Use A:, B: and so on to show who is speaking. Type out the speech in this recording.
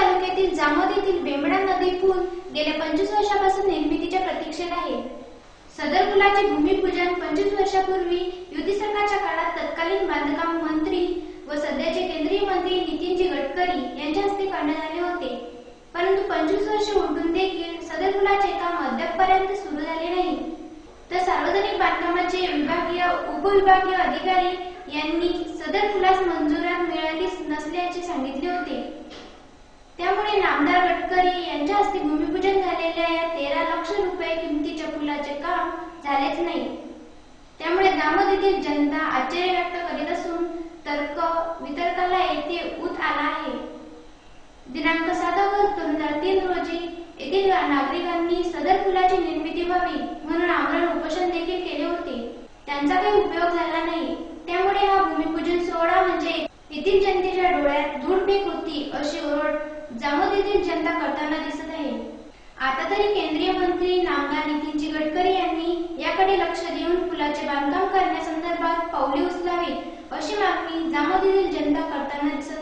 A: तालुक्यातील जामोद येथील बेंबडा नदी पूल गेल्या पंचवीस वर्षापासून निर्मितीच्या प्रतीक्षेत आहे. सदर पुलाचे भूमिपूजन पंचवीस वर्षापूर्वी युती सरकारच्या काळात तत्कालीन बांधकाम मंत्री व सध्याचे केंद्रीय मंत्री नितीनजी गडकरी यांच्या हस्ते करण्यात आले होते. परंतु पंचवीस वर्ष उलटून देखील सदर पुलाचे काम अद्यापपर्यंत सुरू झाले नाही. तर सार्वजनिक बांधकामाचे विभागीय उपविभागीय अधिकारी यांनी सदर पुलास मंजुरात मिळाली नसल्याचे सांगितले होते त्यामुळे नामदार गडकरी यांच्या हस्ते भूमिपूजन झालेल्या या तेरा लक्ष रुपये किमतीच्या काम झालेच नाही. त्यामुळे दामोद येथील जनता आश्चर्य व्यक्त करीत असून तर्क वितर्काला येथे उत आला आहे. दिनांक सात ऑगस्ट दोन हजार तीन रोजी येथील नागरिकांनी सदर पुलाची निर्मिती व्हावी म्हणून आमरण उपोषण देखील केले होते. त्यांचा काही उपयोग झाला नाही. त्यामुळे हा भूमिपूजन सोहळा म्हणजे येथील जनतेच्या डोळ्यात धूळ फेक होती अशी ओरड जामोद येथील जनता करताना दिसत आहे. आता तरी केंद्रीय मंत्री नामदार नितीनजी गडकरी यांनी याकडे लक्ष देऊन पुलाचे बांधकाम करण्यासंदर्भात पावले उचलावी अशी मागणी जामोदीतील जनता करताना दिसत